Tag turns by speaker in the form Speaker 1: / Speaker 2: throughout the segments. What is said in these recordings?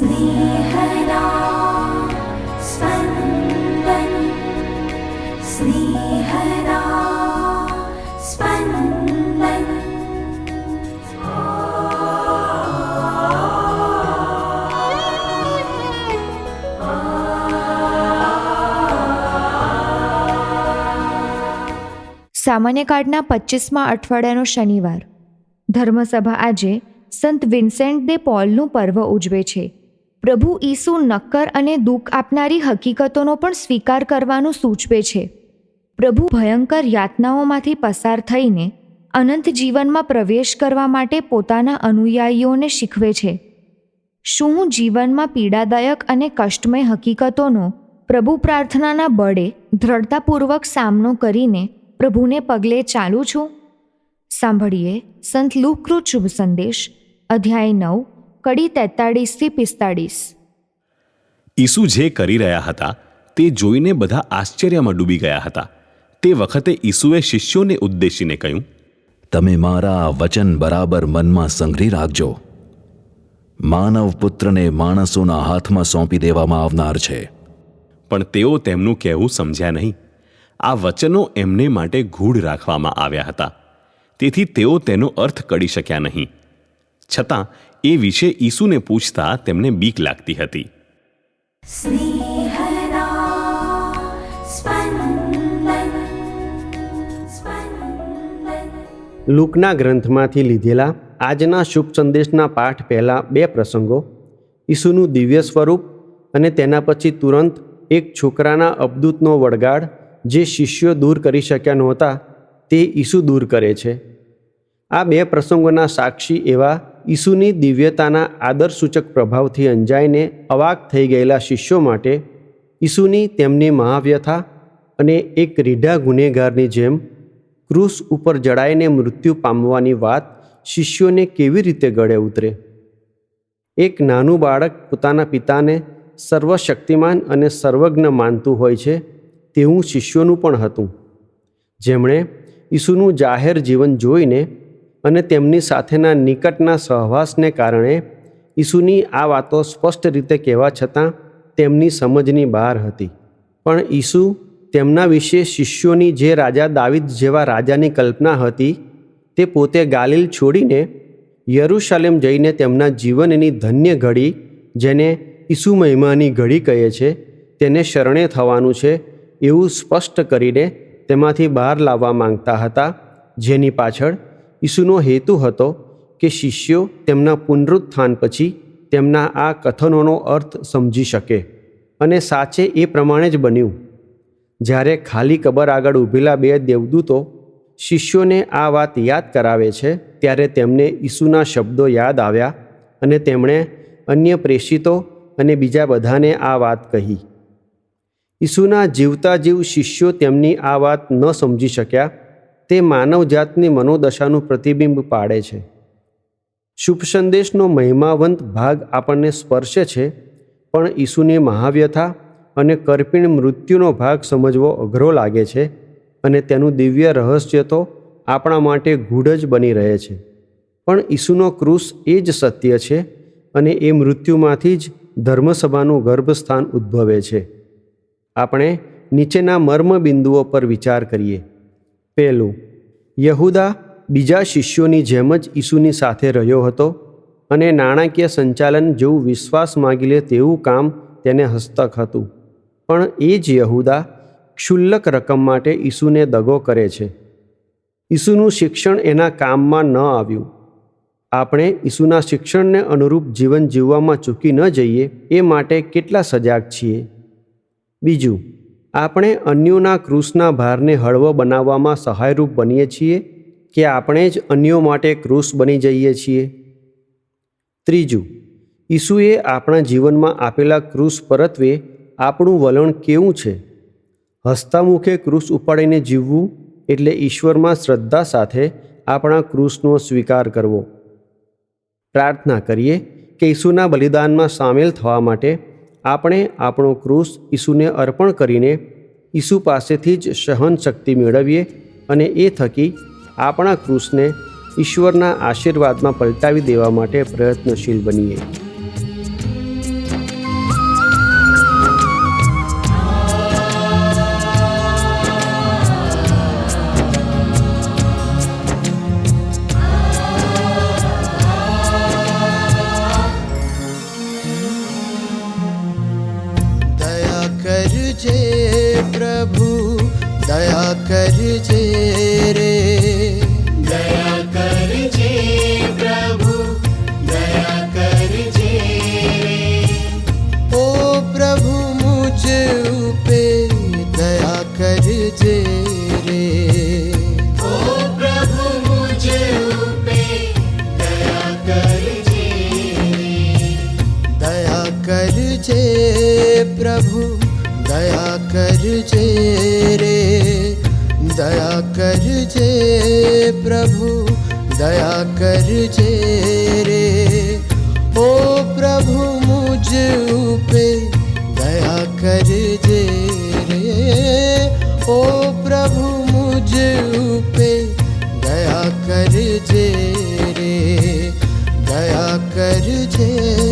Speaker 1: स्नेहदा स्पन्दन् स्नेहदा स्पन्दन्
Speaker 2: સામાન્ય કાર્ડના પચીસમાં અઠવાડિયાનો શનિવાર ધર્મસભા આજે સંત વિન્સેન્ટ દે પોલનું પર્વ ઉજવે છે પ્રભુ ઈસુ નક્કર અને દુઃખ આપનારી હકીકતોનો પણ સ્વીકાર કરવાનું સૂચવે છે. પ્રભુ ભયંકર યાતનાઓમાંથી પસાર થઈને અનંત જીવનમાં પ્રવેશ કરવા માટે પોતાના અનુયાયીઓને શીખવે છે. શું હું જીવનમાં પીડાદાયક અને કષ્ટમય હકીકતોનો પ્રભુ પ્રાર્થનાના બળે દ્રઢતાપૂર્વક સામનો કરીને પ્રભુને પગલે ચાલું છું? સાંભળીએ સંત લુકૃત શુભ સંદેશ, અધ્યાય નવ કડી તેતાળીસથી પિસ્તાળીસ.
Speaker 3: ઈસુ જે કરી રહ્યા હતા તે જોઈને બધા આશ્ચર્યમાં ડૂબી ગયા હતા. તે વખતે ઈસુએ શિષ્યોને ઉદ્દેશીને કહ્યું
Speaker 4: તમે મારા વચન બરાબર મનમાં સંઘરી રાખજો. માનવ પુત્રને માણસોના હાથમાં સોંપી દેવામાં આવનાર છે.
Speaker 3: પણ તેઓ તેમનું કહેવું સમજ્યા નહીં. આ વચનો એમને માટે ગૂઢ રાખવામાં આવ્યા હતા. તેથી તેઓ તેનો અર્થ કડી શક્યા નહીં. છતાં એ વિશે ઈસુને પૂછતા તેમને બીક લાગતી હતી.
Speaker 5: લુકના ગ્રંથમાંથી લીધેલા આજના શુભ સંદેશના પાઠ પહેલાં બે પ્રસંગો ઈસુનું દિવ્ય સ્વરૂપ અને તેના પછી તુરંત એક છોકરાના અબદૂતનો વડગાડ જે શિષ્યો દૂર કરી શક્યા નહોતા તે ઈસુ દૂર કરે છે. આ બે પ્રસંગોના સાક્ષી એવા ઈસુની દિવ્યતાના આદરસૂચક પ્રભાવથી અંજાઈને અવાક થઈ ગયેલા શિષ્યો માટે ઈસુની તેમની મહાવ્યથા અને એક રીઢા ગુનેગારની જેમ ક્રૂસ ઉપર જડાઈને મૃત્યુ પામવાની વાત શિષ્યોને કેવી રીતે ગળે ઉતરે? એક નાનું બાળક પોતાના પિતાને સર્વશક્તિમાન અને સર્વજ્ઞ માનતું હોય છે તેવું શિષ્યોનું પણ હતું. જેમણે ઈસુનું જાહેર જીવન જોઈને અને તેમની સાથેના નિકટના સહવાસને કારણે ઈસુની આ વાતો સ્પષ્ટ રીતે કહેવા છતાં તેમની સમજની બહાર હતી. પણ ઈસુ તેમના વિશે શિષ્યોની જે રાજા દાવિદ જેવા રાજાની કલ્પના હતી, તે પોતે ગાલિલ છોડીને યરુશાલેમ જઈને તેમના જીવનની ધન્ય ઘડી, જેને ઈસુ મહિમાની ઘડી કહે છે, તેને શરણે થવાનું છે એવું સ્પષ્ટ કરીને તેમાંથી બહાર લાવવા માંગતા હતા, જેની પાછળ ઈસુનો હેતુ હતો કે શિષ્યો તેમના પુનરુત્થાન પછી તેમના આ કથનોનો અર્થ સમજી શકે અને સાચે એ પ્રમાણે જ બન્યું. જ્યારે ખાલી કબર આગળ ઊભેલા બે દેવદૂતો શિષ્યોને આ વાત યાદ કરાવે છે, ત્યારે તેમને ઈસુના શબ્દો યાદ આવ્યા અને તેમણે અન્ય પ્રેષિતો અને બીજા બધાને આ વાત કહી. ઈસુના જીવતા જીવ શિષ્યો તેમની આ વાત ન સમજી શક્યા તે માનવજાતની મનોદશાનું પ્રતિબિંબ પાડે છે. શુભ સંદેશનો મહિમાવંત ભાગ આપણને સ્પર્શે છે, પણ ઈસુની મહાવ્યથા અને કરપીણ મૃત્યુનો ભાગ સમજવો અઘરો લાગે છે અને તેનું દિવ્ય રહસ્ય તો આપણા માટે ગૂઢ જ બની રહે છે. પણ ઈસુનો ક્રુસ એ જ સત્ય છે અને એ મૃત્યુમાંથી જ ધર્મસભાનું ગર્ભસ્થાન ઉદ્ભવે છે. આપણે નીચેના મર્મ બિંદુઓ પર વિચાર કરીએ. પહેલું, યહુદા બીજા શિષ્યોની જેમ જ ઈસુની સાથે રહ્યો હતો અને નાણાકીય સંચાલન જેવું વિશ્વાસ માગી લે તેવું કામ તેને હસ્તક હતું. પણ એ જ યહુદા ક્ષુલ્લક રકમ માટે ઈસુને દગો કરે છે. ઈસુનું શિક્ષણ એના કામમાં ન આવ્યું. આપણે ઈસુના શિક્ષણને અનુરૂપ જીવન જીવવામાં ચૂકી ન જઈએ એ માટે કેટલા સજાગ છીએ. બીજું આપણે અન્યોના ક્રૂસના ભારને હળવો બનાવવામાં સહાયરૂપ બનીએ છીએ કે આપણે જ અન્યો માટે ક્રૂસ બની જઈએ છીએ? ત્રીજું, ઈસુએ આપણા જીવનમાં આપેલા ક્રૂસ પરત્વે આપણું વલણ કેવું છે? હસ્તામુખે ક્રૂસ ઉપાડીને જીવવું એટલે ઈશ્વરમાં શ્રદ્ધા સાથે આપણા ક્રૂસનો સ્વીકાર કરવો. પ્રાર્થના કરીએ કે ઈસુના બલિદાનમાં સામેલ થવા માટે આપણે આપણો ક્રૂસ ઈસુને અર્પણ કરીને ઈસુ પાસેથી જ સહન શક્તિ મેળવીએ અને એ થકી આપણા ક્રૂસને ઈશ્વરના આશીર્વાદમાં પલટાવી દેવા માટે પ્રયત્નશીલ બનીએ.
Speaker 6: કરજે પ્રભુ. દયા કરજે કરજે રે દયા કરજે પ્રભુ દયા કરજે રે ઓ પ્રભુ મુજ ઉપે દયા કરજે રે ઓ પ્રભુ મુજ ઉપે દયા કરજે રે દયા કરજે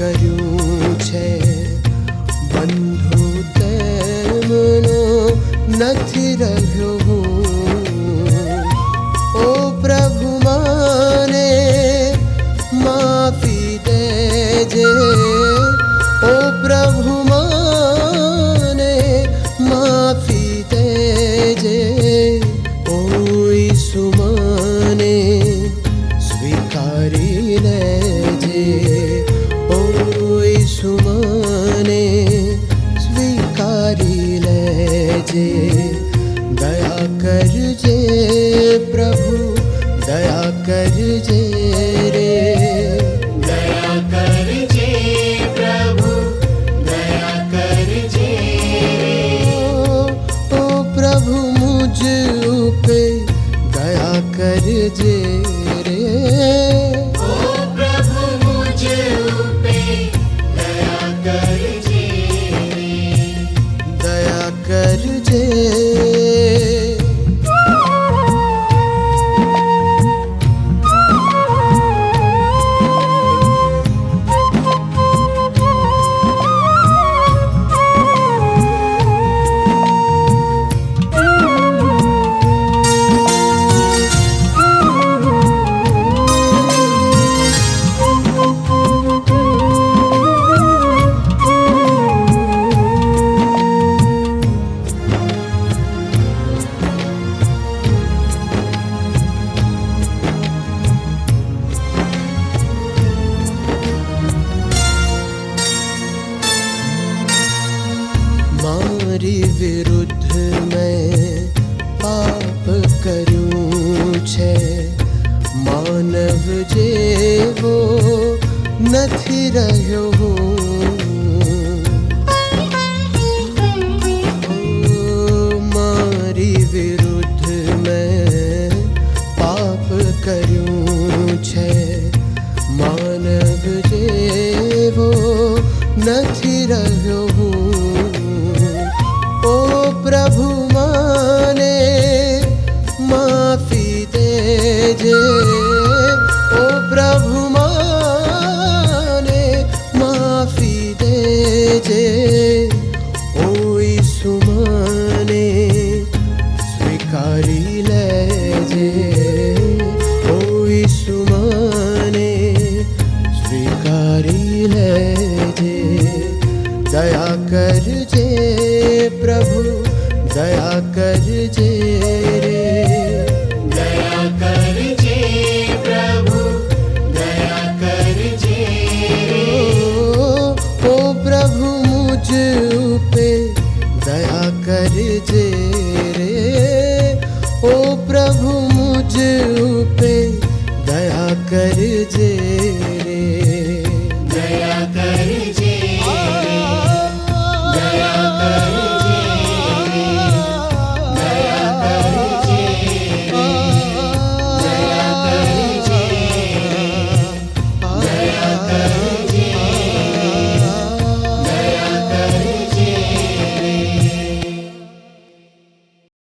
Speaker 6: કર્યું છે. બંધુ તેમનો નથી રહ્યો. દયા કરજે રે દયા કરજે પ્રભુ દયા કરજે ઓ પ્રભુ મુજ ઉપે દયા કરજે રે ઓ પ્રભુ મુજ ઉપે દયા કરજે